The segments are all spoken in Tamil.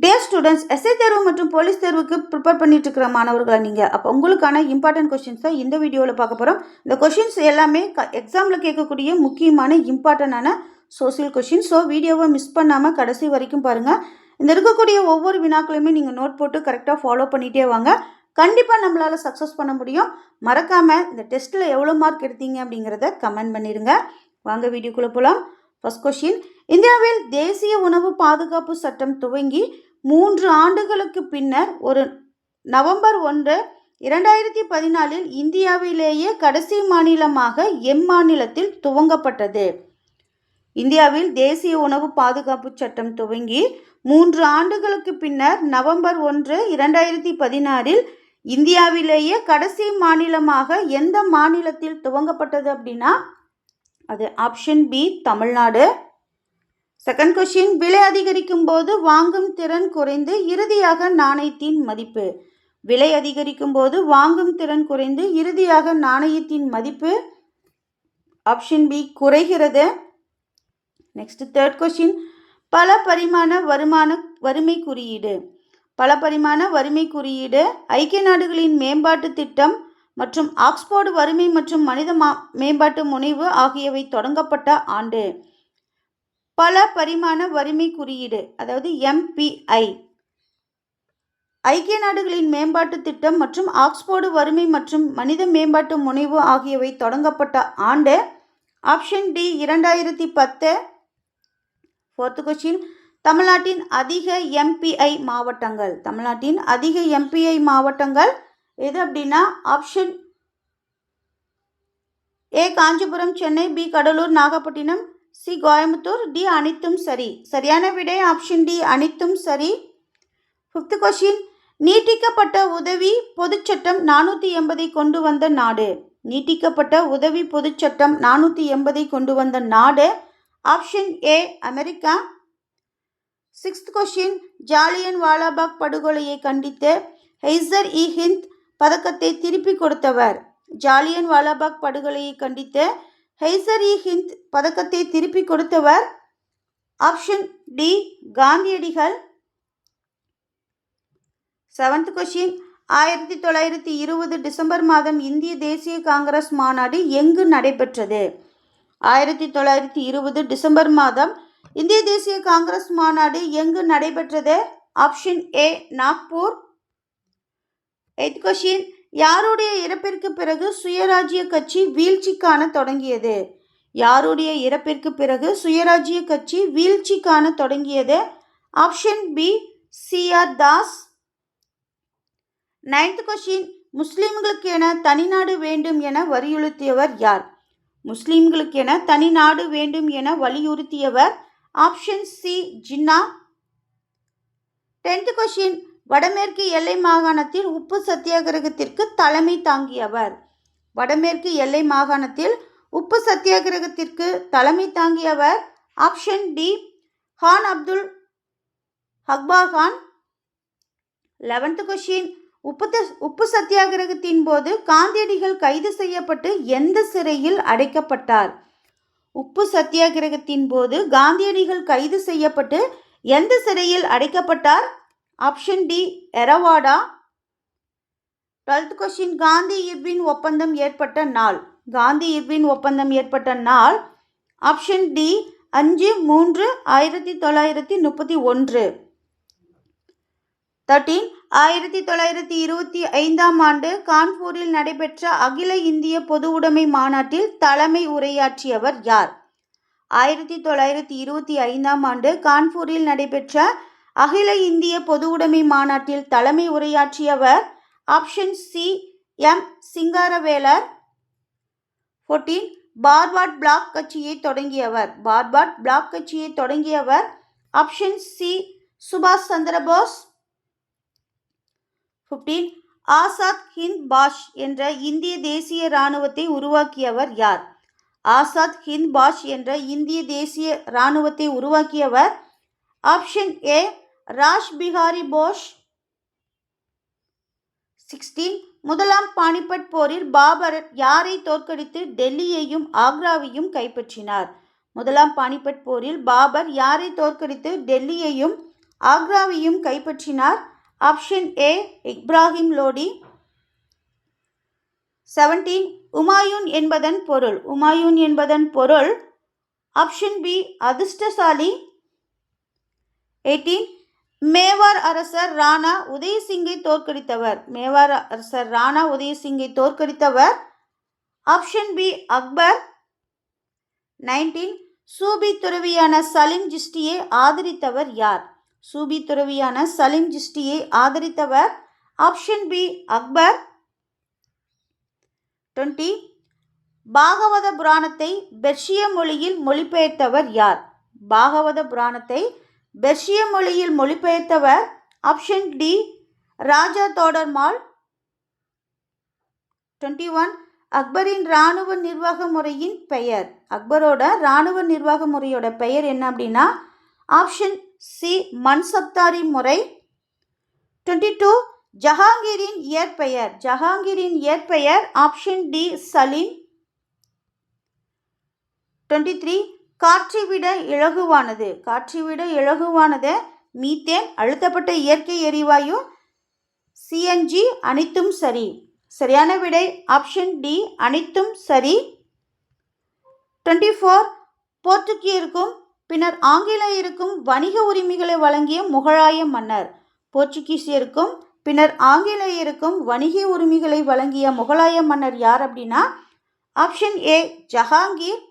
டியர் ஸ்டூடெண்ட்ஸ் எஸ்ஐ தேர்வு மற்றும் போலீஸ் தேர்வுக்கு ப்ரிப்பேர் பண்ணிட்டு இருக்கிற மாணவர்களா நீங்கள் அப்போ உங்களுக்கான இம்பார்ட்டன்ட் கொஷின்ஸ் தான் இந்த வீடியோவில் பார்க்க போகிறோம் இந்த கொஷின்ஸ் எல்லாமே க எக்ஸாமில் கேட்கக்கூடிய முக்கியமான இம்பார்ட்டண்டான சோசியல் கொஷின் ஸோ வீடியோவை மிஸ் பண்ணாமல் கடைசி வரைக்கும் பாருங்கள் இந்த இருக்கக்கூடிய ஒவ்வொரு வினாக்களையுமே நீங்கள் நோட் போட்டு கரெக்டாக ஃபாலோ பண்ணிகிட்டே வாங்க. கண்டிப்பாக நம்மளால் சக்ஸஸ் பண்ண முடியும். மறக்காமல் இந்த டெஸ்ட்டில் எவ்வளோ மார்க் எடுத்தீங்க அப்படிங்கிறத கமெண்ட் பண்ணிடுங்க. வாங்க வீடியோக்குள்ளே போகலாம் ஃபர்ஸ்ட் கொஷின் இந்தியாவில் தேசிய உணவு பாதுகாப்பு சட்டம் துவங்கி மூன்று ஆண்டுகளுக்கு பின்னர் ஒரு நவம்பர் ஒன்று இரண்டாயிரத்தி பதினாலில் இந்தியாவிலேயே கடைசி மாநிலமாக எம் மாநிலத்தில் துவங்கப்பட்டது. இந்தியாவில் தேசிய உணவு பாதுகாப்பு சட்டம் துவங்கி மூன்று ஆண்டுகளுக்கு பின்னர் நவம்பர் ஒன்று இரண்டாயிரத்தி பதினாறில் இந்தியாவிலேயே கடைசி மாநிலமாக எந்த மாநிலத்தில் துவங்கப்பட்டது அப்படின்னா அது option B Tamil Nadu. Second question விலை அதிகரிக்கும் போது வாங்கும் திறன் குறைந்து இறுதியாக நாணயத்தின் மதிப்பு. விலை அதிகரிக்கும் போது வாங்கும் திறன் குறைந்து இறுதியாக நாணயத்தின் மதிப்பு. ஆப்ஷன் பி குறைகிறது. நெக்ஸ்ட் தேர்ட் கொஷின் பல பரிமாண வருமான வறுமை குறியீடு. பல பரிமாண வறுமை குறியீடு ஐக்கிய நாடுகளின் மேம்பாட்டு திட்டம் மற்றும் ஆக்ஸ்போர்டு வறுமை மற்றும் மனித மா மேம்பாட்டு முனைவு ஆகியவை தொடங்கப்பட்ட ஆண்டு. பல பரிமாண வறுமை குறியீடு அதாவது எம்பிஐ ஐக்கிய நாடுகளின் மேம்பாட்டு திட்டம் மற்றும் ஆக்ஸ்போர்டு வறுமை மற்றும் மனித மேம்பாட்டு முனைவு ஆகியவை தொடங்கப்பட்ட ஆண்டு. ஆப்ஷன் டி இரண்டாயிரத்தி பத்து. ஃபோர்த்து கொஸ்டின் தமிழ்நாட்டின் அதிக எம்பிஐ மாவட்டங்கள். தமிழ்நாட்டின் அதிக எம்பிஐ மாவட்டங்கள் எது அப்படின்னா option A Kanchipuram Chennai B Cuddalore Nagapattinam C Coimbatore D அனைத்தும் சரி. சரியான விடை ஆப்ஷன் டி அனைத்தும் சரி. ஃபிஃப்த் கொஷின் நீட்டிக்கப்பட்ட உதவி பொதுச்சட்டம் நானூற்றி எண்பதை கொண்டு வந்த நாடு. நீட்டிக்கப்பட்ட உதவி பொதுச்சட்டம் நானூற்றி எண்பதை கொண்டு வந்த நாடு. Option A America. Sixth question Jallianwala வாலாபாக் படுகொலையை கண்டித்து. ஹெய்சர் இ ஹிந்த் பதக்கத்தை திருப்பி கொடுத்தவர். ஜாலியன் வாலாபாக் படுகொலையை கண்டித்து ஹெய்சர் இ ஹிந்த் பதக்கத்தை திருப்பி கொடுத்தவர். ஆப்ஷன் டி காந்தியடிகள். செவன்த் கொஷின் ஆயிரத்தி தொள்ளாயிரத்தி இருபது டிசம்பர் மாதம் இந்திய தேசிய காங்கிரஸ் மாநாடு எங்கு நடைபெற்றது? ஆயிரத்தி தொள்ளாயிரத்தி இருபது டிசம்பர் மாதம் இந்திய தேசிய காங்கிரஸ் மாநாடு எங்கு நடைபெற்றது? Option A Nagpur. Eighth question யாருடைய இறப்பிற்கு பிறகு சுயராஜ்ய கட்சி வீழ்ச்சி காண தொடங்கியது? யாருடைய இறப்பிற்கு பிறகு சுயராஜ்ய கட்சி வீழ்ச்சி காண தொடங்கியது? Option B C R Das. Ninth question முஸ்லீம்களுக்கு என தனிநாடு வேண்டும் என வலியுறுத்தியவர் யார்? முஸ்லீம்களுக்கு என தனி நாடு வேண்டும் என வலியுறுத்தியவர் option C Jinnah. Tenth question வடமேற்கு எல்லை மாகாணத்தில் உப்பு சத்தியாகிரகத்திற்கு தலைமை தாங்கியவர். வடமேற்கு எல்லை மாகாணத்தில் உப்பு சத்தியாகிரகத்திற்கு தலைமை தாங்கியவர் ஆப்ஷன் டி. ஹான் அப்துல் ஹக்பா கான். லெவன்த் கொஷின் உப்பு உப்பு சத்தியாகிரகத்தின் போது காந்தியடிகள் கைது செய்யப்பட்டு எந்த சிறையில் அடைக்கப்பட்டார்? உப்பு சத்தியாகிரகத்தின் போது காந்தியடிகள் கைது செய்யப்பட்டு எந்த சிறையில் அடைக்கப்பட்டார்? Option D Yerawada twelfth question Gandhi Irwin ஒப்பந்தம் ஏற்பட்ட நாள். காந்தி இர்வின் ஒப்பந்தம் ஏற்பட்ட நாள். ஆப்ஷன் டி அஞ்சு மூன்று ஆயிரத்தி தொள்ளாயிரத்தி முப்பத்தி ஒன்று. தேர்ட்டீன் ஆயிரத்தி தொள்ளாயிரத்தி இருபத்தி ஐந்தாம் ஆண்டு கான்பூரில் நடைபெற்ற அகில இந்திய பொது உடைமை மாநாட்டில் தலைமை உரையாற்றியவர் யார்? ஆயிரத்தி தொள்ளாயிரத்தி இருபத்தி ஐந்தாம் ஆண்டு கான்பூரில் நடைபெற்ற அகில இந்திய பொது உடைமை மாநாட்டில் தலைமை உரையாற்றியவர் option C M Singaravelar. Fourteen forward bloc கட்சியை தொடங்கியவர். பார்பாட் பிளாக் கட்சியை தொடங்கியவர் ஆப்ஷன் சி சுபாஷ் சந்திரபோஸ் ஃபிஃப்டீன் ஆசாத் ஹிந்த் பாஷ் என்ற இந்திய தேசிய இராணுவத்தை உருவாக்கியவர் யார்? ஆசாத் ஹிந்த் பாஷ் என்ற இந்திய தேசிய இராணுவத்தை உருவாக்கியவர் option A Rash Behari Bose sixteen முதலாம் பானிபட் போரில் பாபர் யாரை தோற்கடித்து டெல்லியையும் ஆக்ராவையும் கைப்பற்றினார்? முதலாம் பானிபட் போரில் பாபர் யாரை தோற்கடித்து டெல்லியையும் ஆக்ராவையும் கைப்பற்றினார்? Option A Ibrahim Lodi. Seventeen Humayun என்பதன் பொருள். உமாயூன் என்பதன் பொருள். ஆப்ஷன் பி அதிர்ஷ்டசாலி. எயிட்டீன் மேவார் அரசர் ராணா உதயசிங்கை தோற்கடித்தவர். மேவார் அரசர் ராணா உதயசிங்கை தோற்கடித்தவர் ஆப்ஷன் பி அக்பர். நைன்டீன். சூபி துறவியான சலீம் ஜிஸ்டியை ஆதரித்தவர் யார்? சூபி துறவியான சலீம் ஜிஸ்டியை ஆதரித்தவர் option B Akbar. Twenty. Bhagavata புராணத்தை பெர்ஷிய மொழியில் மொழிபெயர்த்தவர் யார்? பாகவத புராணத்தை பெர்ஷிய மொழியில் மொழிபெயர்த்தவர் option D Raja Todarmal. Twenty one. அக்பரின் இராணுவ நிர்வாக முறையின் பெயர். அக்பரோட இராணுவ நிர்வாக முறையோட பெயர் என்ன அப்படின்னா ஆப்ஷன் சி மன்சப்தாரி முறை. Twenty two. ஜஹாங்கீரின் இயற்பெயர். ஜஹாங்கீரின் இயற்பெயர் option D Salim. Twenty three. காற்றை விட இலகுவானது. காற்றை விட இலகுவானது மீத்தேன் அழுத்தப்பட்ட இயற்கை எரிவாயு சிஎன்ஜி அனைத்தும் சரி. சரியான விடை ஆப்ஷன் டி அனைத்தும் சரி. டுவெண்ட்டி ஃபோர் போர்த்துகீயருக்கும் பின்னர் ஆங்கிலேயருக்கும் வணிக உரிமைகளை வழங்கிய முகலாய மன்னர். போர்ச்சுகீசியருக்கும் பின்னர் ஆங்கிலேயருக்கும் வணிக உரிமைகளை வழங்கிய முகலாய மன்னர் யார் அப்படின்னா option A Jahangir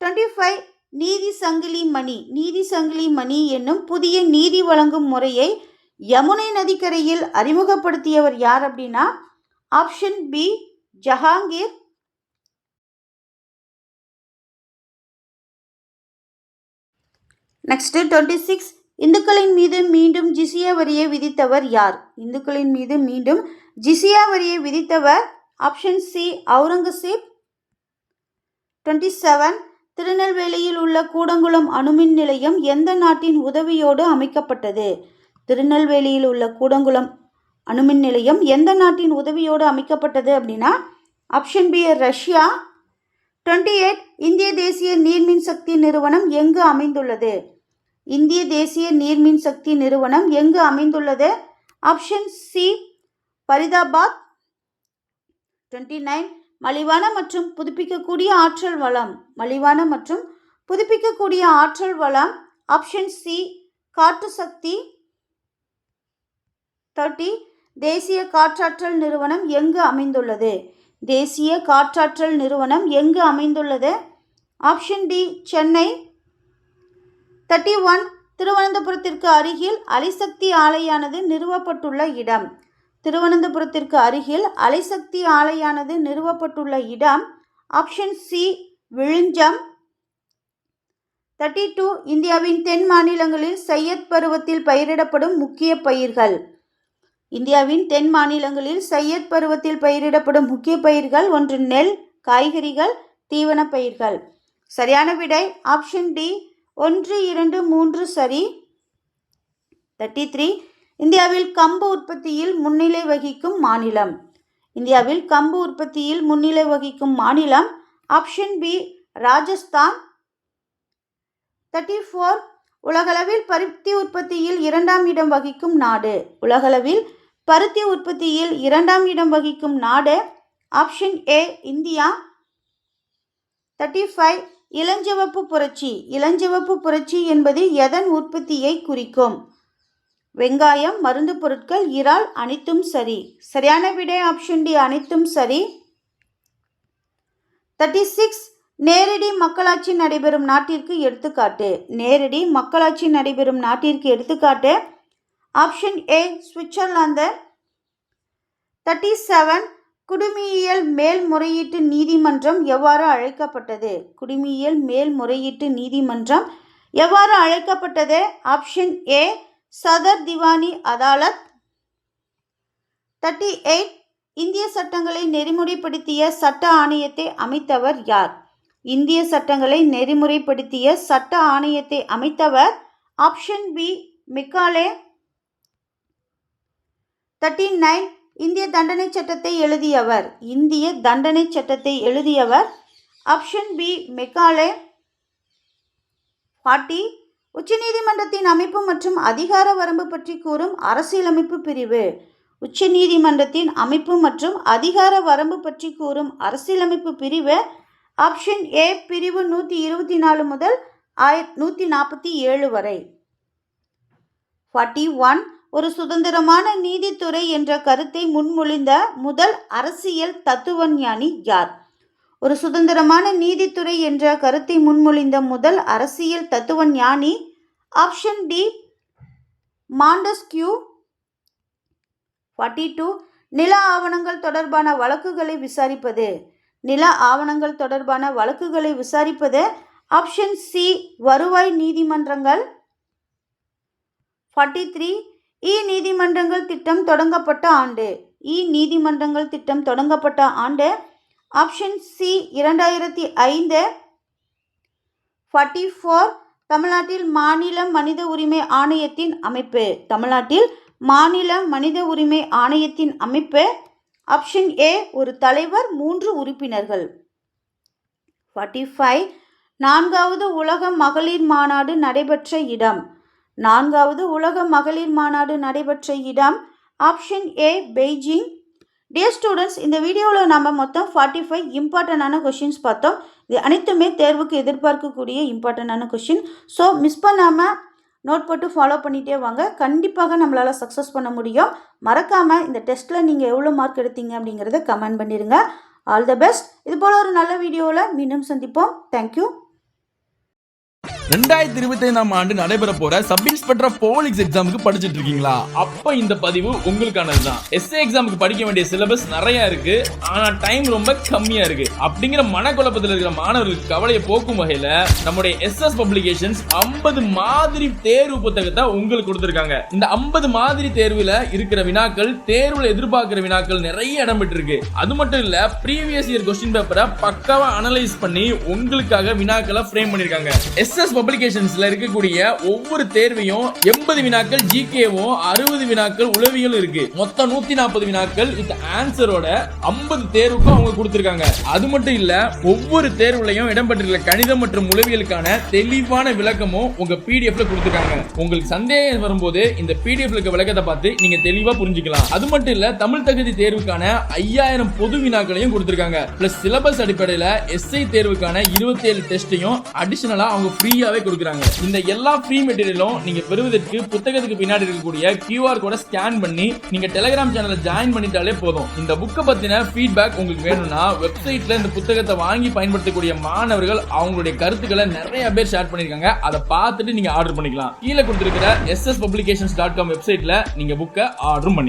twenty five நீதி சங்கிலி மணி. நீதி சங்கிலி மணி என்னும் புதிய நீதி வழங்கும் முறையை யமுனை நதிக்கரையில் அறிமுகப்படுத்தியவர் யார் அப்படின்னா option B Jahangir. Next twenty six இந்துக்களின் மீது மீண்டும் ஜிசியா வரியை விதித்தவர் யார்? இந்துக்களின் மீது மீண்டும் ஜிசியா வரியை விதித்தவர் option C Aurangzeb. Twenty seven திருநெல்வேலியில் உள்ள கூடங்குளம் அணுமின் நிலையம் எந்த நாட்டின் உதவியோடு அமைக்கப்பட்டது? திருநெல்வேலியில் உள்ள கூடங்குளம் அணுமின் நிலையம் எந்த நாட்டின் உதவியோடு அமைக்கப்பட்டது அப்படின்னா option B Russia. Twenty eight இந்திய தேசிய நீர்மின் சக்தி நிறுவனம் எங்கு அமைந்துள்ளது? இந்திய தேசிய நீர்மின் சக்தி நிறுவனம் எங்கு அமைந்துள்ளது? Option C Faridabad. Twenty nine மலிவான மற்றும் புதுப்பிக்கக்கூடிய ஆற்றல் வளம். மலிவான மற்றும் புதுப்பிக்கக்கூடிய ஆற்றல் வளம். ஆப்ஷன் சி காற்று சக்தி தேர்ட்டி தேசிய காற்றாற்றல் நிறுவனம் எங்கு அமைந்துள்ளது? தேசிய காற்றாற்றல் நிறுவனம் எங்கு அமைந்துள்ளது? Option D Chennai thirty one திருவனந்தபுரத்திற்கு அருகில் அலிசக்தி ஆலையானது நிறுவப்பட்டுள்ள இடம். திருவனந்தபுரத்திற்கு அருகில் அலைசக்தி ஆலையானது நிறுவப்பட்டுள்ள இடம் option C Vizhinjam. Thirty two இந்தியாவின் தென் மாநிலங்களில் சையத் பருவத்தில் பயிரிடப்படும் முக்கிய பயிர்கள். இந்தியாவின் தென் மாநிலங்களில் சையத் பருவத்தில் பயிரிடப்படும் முக்கிய பயிர்கள் ஒன்று நெல் காய்கறிகள் தீவன பயிர்கள். சரியான விடை ஆப்ஷன் டி ஒன்று இரண்டு மூன்று சரி. தேர்ட்டி த்ரீ இந்தியாவில் கம்பு உற்பத்தியில் முன்னிலை வகிக்கும் மாநிலம். இந்தியாவில் கம்பு உற்பத்தியில் முன்னிலை வகிக்கும் மாநிலம் option B Rajasthan. Thirty four உலகளவில் பருத்தி உற்பத்தியில் இரண்டாம் இடம் வகிக்கும் நாடு. உலகளவில் பருத்தி உற்பத்தியில் இரண்டாம் இடம் வகிக்கும் நாடு option A India. Thirty five இளஞ்சிவப்பு புரட்சி. இளஞ்சிவப்பு புரட்சி என்பது எதன் உற்பத்தியை குறிக்கும்? வெங்காயம் மருந்து பொருட்கள் இறால் அனைத்தும் சரி. சரியான விடை ஆப்ஷன் டி அனைத்தும் சரி. தேர்ட்டி சிக்ஸ் நேரடி மக்களாட்சி நடைபெறும் நாட்டிற்கு எடுத்துக்காட்டு. நேரடி மக்களாட்சி நடைபெறும் நாட்டிற்கு எடுத்துக்காட்டு. Option A Switzerland thirty seven குடிமையியல் மேல்முறையீட்டு நீதிமன்றம் எவ்வாறு அழைக்கப்பட்டது? குடிமையியல் மேல்முறையீட்டு நீதிமன்றம் எவ்வாறு அழைக்கப்பட்டது? Option A Sadar Diwani Adalat. Thirty eight இந்திய சட்டங்களை நெறிமுறைப்படுத்திய சட்ட ஆணையத்தை அமைத்தவர் யார்? இந்திய சட்டங்களை நெறிமுறைப்படுத்திய சட்ட ஆணையத்தை அமைத்தவர் option B Macaulay. Thirty nine இந்திய தண்டனை சட்டத்தை எழுதியவர். இந்திய தண்டனை சட்டத்தை எழுதியவர் ஆப்ஷன் பி மெக்காலே. ஃபார்ட்டி உச்சநீதிமன்றத்தின் அமைப்பு மற்றும் அதிகார வரம்பு பற்றி கூறும் அரசியலமைப்பு பிரிவு. உச்சநீதிமன்றத்தின் அமைப்பு மற்றும் அதிகார வரம்பு பற்றி கூறும் அரசியலமைப்பு பிரிவு ஆப்ஷன் ஏ பிரிவு நூற்றி இருபத்தி நாலு முதல் ஆய நூற்றி நாற்பத்தி ஏழு வரை. ஃபார்ட்டி ஒன் ஒரு சுதந்திரமான நீதித்துறை என்ற கருத்தை முன்மொழிந்த முதல் அரசியல் தத்துவஞானி யார்? ஒரு சுதந்திரமான நீதித்துறை என்ற கருத்தை முன்மொழிந்த முதல் அரசியல் தத்துவ ஞானி option D Montesquieu forty two நில ஆவணங்கள் தொடர்பான வழக்குகளை விசாரிப்பது. நில ஆவணங்கள் தொடர்பான வழக்குகளை விசாரிப்பது. ஆப்ஷன் சி வருவாய் நீதிமன்றங்கள். ஃபார்ட்டி த்ரீ இ நீதிமன்றங்கள் திட்டம் தொடங்கப்பட்ட ஆண்டு. இ நீதிமன்றங்கள் திட்டம் தொடங்கப்பட்ட ஆண்டு ஆப்ஷன் சி இரண்டாயிரத்தி ஐந்து. ஃபார்ட்டி ஃபோர் தமிழ்நாட்டில் மாநில மனித உரிமை ஆணையத்தின் அமைப்பு. தமிழ்நாட்டில் மாநில மனித உரிமை ஆணையத்தின் அமைப்பு. ஆப்ஷன் ஏ ஒரு தலைவர் மூன்று உறுப்பினர்கள். ஃபார்ட்டி ஃபைவ் நான்காவது உலக மகளிர் மாநாடு நடைபெற்ற இடம். நான்காவது உலக மகளிர் மாநாடு நடைபெற்ற இடம். Option A Beijing. Dear students இந்த வீடியோவில் நம்ம மொத்தம் ஃபார்ட்டி ஃபைவ் இம்பார்ட்டண்டான கொஷின்ஸ் பார்த்தோம். இது அனைத்துமே தேர்வுக்கு எதிர்பார்க்கக்கூடிய இம்பார்ட்டண்டான கொஷின் ஸோ மிஸ் பண்ணாமல் நோட் போட்டு ஃபாலோ பண்ணிகிட்டே வாங்க. கண்டிப்பாக நம்மளால் சக்ஸஸ் பண்ண முடியும். மறக்காமல் இந்த டெஸ்ட்டில் நீங்கள் எவ்வளோ மார்க் எடுத்தீங்க அப்படிங்கிறத கமெண்ட் பண்ணிடுங்க ஆல் த பெஸ்ட் இது போல் ஒரு நல்ல வீடியோவில் மீண்டும் சந்திப்போம். தேங்க்யூ ரெண்டாயிரத்தி இருபத்தி ஐந்தாம் ஆண்டு நடைபெற போற சப் இன்ஸ்பெக்டர் போலீஸ் எக்ஸாமுக்கு படிச்சிட்டு இருக்கீங்களா? அப்ப இந்த பதிவு உங்களுக்கானது தான். எஸ்ஏ எக்ஸாமுக்கு படிக்க வேண்டிய சிலபஸ் நிறைய இருக்கு. ஆனா டைம் ரொம்ப கம்மியா இருக்கு. அப்படிங்கிற மனக்குழப்பத்தில் இருக்கிற மாணவர்களுக்கு கவலையை போக்கும் வகையில நம்முடைய எஸ்எஸ் பப்ளிகேஷன்ஸ் 50 மாதிரி தேர்வு புத்தகத்தை உங்களுக்கு கொடுத்திருக்காங்க. இந்த 50 மாதிரி தேர்வுல இருக்கிற வினாக்கள் தேர்வுல எதிர்பார்க்கிற வினாக்கள் நிறைய இடம் பெற்றிருக்கு அது மட்டும் இல்ல ப்ரீவியஸ் இயர் கொஸ்டின் பேப்பரை பக்காவா அனலைஸ் பண்ணி உங்களுக்காக வினாக்களை ஃப்ரேம் பண்ணிருக்காங்க எஸ்எஸ் பப்ளிகேஷன்ஸ்ல இருக்கக்கூடிய ஒவ்வொரு தேர்வையும் எண்பது வினாக்கள் ஜிகேவும் அறுபது வினாக்கள் உளவியலும் இருக்கு. மொத்தம் நூத்தி நாற்பது வினாக்கள். வித் ஆன்சரோட 50 தேர்வுக்கும் அவங்க கொடுத்திருக்காங்க. அது மட்டும் இல்ல ஒவ்வொரு தேர்வுலையும் இடம்பெற்றுள்ள கணிதம் மற்றும் உளவியலுக்கான தெளிவான விளக்கமும் உங்க பிடிஎஃப்ல கொடுத்திருக்காங்க. உங்களுக்கு சந்தேகம் வரும்போது இந்த பிடிஎஃப்ல இருக்க விளக்கத்தை பார்த்து நீங்க தெளிவா புரிஞ்சுக்கலாம். அது மட்டும் இல்ல தமிழ் தகுதி தேர்வுக்கான ஐயாயிரம் பொது வினாக்களையும் கொடுத்திருக்காங்க. பிளஸ் சிலபஸ் அடிப்படையில எஸ்ஐ தேர்வுக்கான 27 ஏழு டெஸ்டையும் அடிஷனலா அவங்க ஃப்ரீயாவே கொடுக்குறாங்க. இந்த எல்லா ஃப்ரீ மெட்டீரியலும் நீங்க பெறுவதற்கு புத்தகத்துக்கு பின்னாடி இருக்கக்கூடிய கியூஆர் கோட ஸ்கேன் பண்ணி நீங்க டெலிகிராம் சேனலை ஜாயின் பண்ணிட்டாலே போதும். இந்த புக்கை பத்தின ஃபீட்பேக் உங்களுக்கு வேணும்னா வெப்சைட்ல இந்த புத்தகத்தை வாங்கி பயன்படுத்தக்கூடிய மாணவர்கள் அவங்களுடைய கருத்துக்களை நிறைய பேர் ஷேர் பண்ணிருக்காங்க அதை பார்த்துட்டு நீங்க ஆர்டர் பண்ணிக்கலாம். கீழே கொடுத்திருக்கிற எஸ்எஸ் பப்ளிகேஷன்ஸ் டாட் காம் வெப்சைட்ல நீங்க புக்கை ஆர்டர் பண்ணி